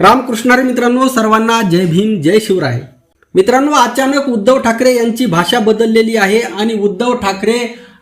रामकृष्णारे मित्रांनो सर्वांना जय भीम जय शिवराय. मित्रांनो अचानक उद्धव ठाकरे यांची भाषा बदललेली आहे आणि उद्धव ठाकरे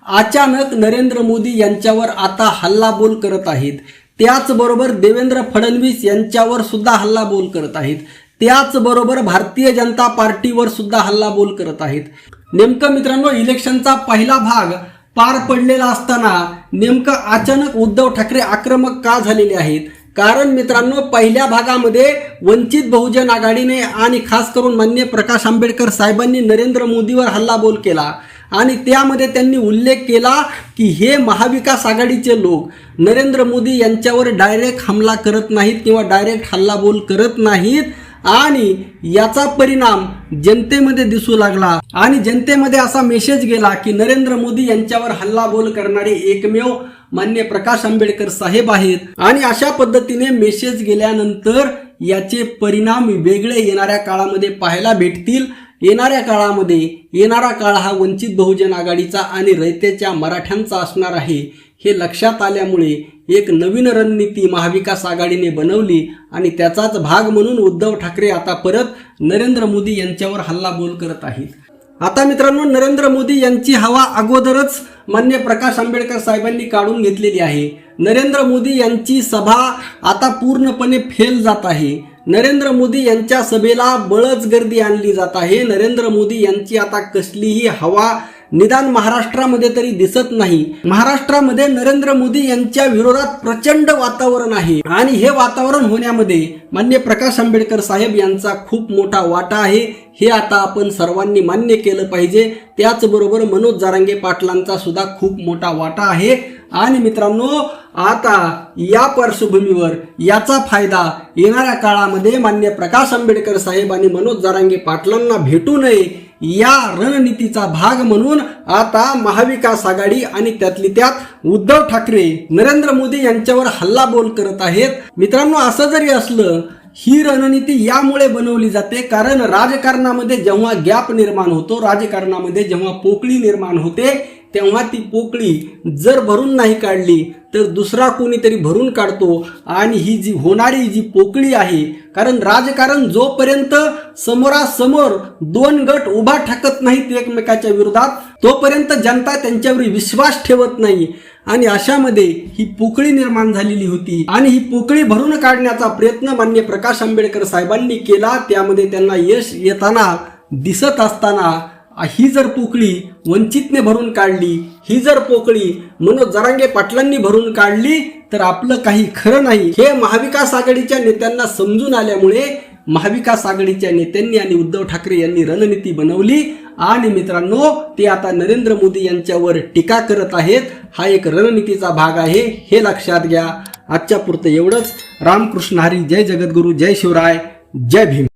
अचानक नरेंद्र मोदी यांच्यावर आता हल्लाबोल करत आहेत. त्याचबरोबर देवेंद्र फडणवीस यांच्यावर सुद्धा हल्लाबोल करत आहेत. त्याचबरोबर भारतीय जनता पार्टीवर सुद्धा हल्लाबोल करत आहेत. नेमकं मित्रांनो इलेक्शनचा पहिला भाग पार पडलेला असताना नेमकं अचानक उद्धव ठाकरे आक्रमक का झालेले आहेत? कारण मित्रांनो पहिल्या भागामध्ये वंचित बहुजन आघाडीने आणि खास करून मान्य प्रकाश आंबेडकर साहेबांनी नरेंद्र मोदीवर हल्लाबोल केला. आणि त्यामध्ये त्यांनी उल्लेख केला की हे महाविकास आघाडीचे लोक नरेंद्र मोदी यांच्यावर डायरेक्ट हमला करत नाहीत किंवा डायरेक्ट हल्लाबोल करत नाहीत आणि याचा परिणाम जनतेमध्ये दिसू लागला. आणि जनतेमध्ये असा मेसेज गेला की नरेंद्र मोदी यांच्यावर हल्लाबोल करणारे एकमेव मान्य प्रकाश आंबेडकर साहेब आहेत. आणि अशा पद्धतीने मेसेज गेल्यानंतर याचे परिणाम वेगळे येणाऱ्या काळामध्ये पाहायला भेटतील. येणाऱ्या काळामध्ये येणारा काळ हा वंचित बहुजन आघाडीचा आणि रयतेच्या मराठ्यांचा असणार आहे. हे लक्षात आल्यामुळे एक नवीन रणनीती महाविकास आघाडीने बनवली आणि त्याचाच भाग म्हणून उद्धव ठाकरे आता परत नरेंद्र मोदी यांच्यावर हल्लाबोल करत आहेत. आता मित्रांनो नरेंद्र मोदी यांची हवा अगोदरच मान्य प्रकाश आंबेडकर साहेबांनी काढून घेतलेली आहे. नरेंद्र मोदी यांची सभा आता पूर्णपणे फेल जात आहे. नरेंद्र मोदी यांच्या सभेला बळच गर्दी आणली जात आहे. नरेंद्र मोदी यांची आता कसलीही हवा निदान महाराष्ट्रामध्ये तरी दिसत नाही. महाराष्ट्रामध्ये नरेंद्र मोदी यांच्या विरोधात प्रचंड वातावरण आहे. आणि हे वातावरण होण्यामध्ये मान्य प्रकाश आंबेडकर साहेब यांचा खूप मोठा वाटा आहे. हे आता आपण सर्वांनी मान्य केलं पाहिजे. त्याचबरोबर मनोज जारांगे पाटलांचा सुद्धा खूप मोठा वाटा आहे. आणि मित्रांनो आता या पार्श्वभूमीवर याचा फायदा येणाऱ्या काळामध्ये मान्य प्रकाश आंबेडकर साहेब आणि मनोज जारांगे पाटलांना भेटू नये या रणनीतीचा भाग म्हणून आता महाविकास आघाडी आणि त्यातली त्यात उद्धव ठाकरे नरेंद्र मोदी यांच्यावर हल्लाबोल करत आहेत. मित्रांनो असं जरी असलं ही रणनीती यामुळे बनवली जाते कारण राजकारणामध्ये जेव्हा गॅप निर्माण होतो राजकारणामध्ये जेव्हा पोकळी निर्माण होते तेव्हा ती पोकळी जर भरून नाही काढली तर दुसरा कोणीतरी भरून काढतो. आणि ही जी होणारी जी पोकळी आहे कारण राजकारण जोपर्यंत समोरासमोर दोन गट उभा ठाकत नाहीत एकमेकाच्या विरोधात तोपर्यंत जनता त्यांच्यावर विश्वास ठेवत नाही. आणि अशामध्ये ही पोकळी निर्माण झालेली होती. आणि ही पोकळी भरून काढण्याचा प्रयत्न मान्य प्रकाश आंबेडकर साहेबांनी केला. त्यामध्ये त्यांना यश येताना दिसत असताना ही जर पोकळी वंचितने भरून काढली ही जर पोकळी मनोज जरांगे पाटलांनी भरून काढली तर आपलं काही खरं नाही. हे महाविकास आघाडीच्या नेत्यांना समजून आल्यामुळे महाविकास आघाडीच्या नेत्यांनी आणि उद्धव ठाकरे यांनी रणनीती बनवली. आणि मित्रांनो ते आता नरेंद्र मोदी यांच्यावर टीका करत आहेत. हा एक रणनीतीचा भाग आहे हे लक्षात घ्या. आजच्या पुरतं एवढंच. रामकृष्ण हरी जय जगद्गुरू जय शिवराय जय भीम.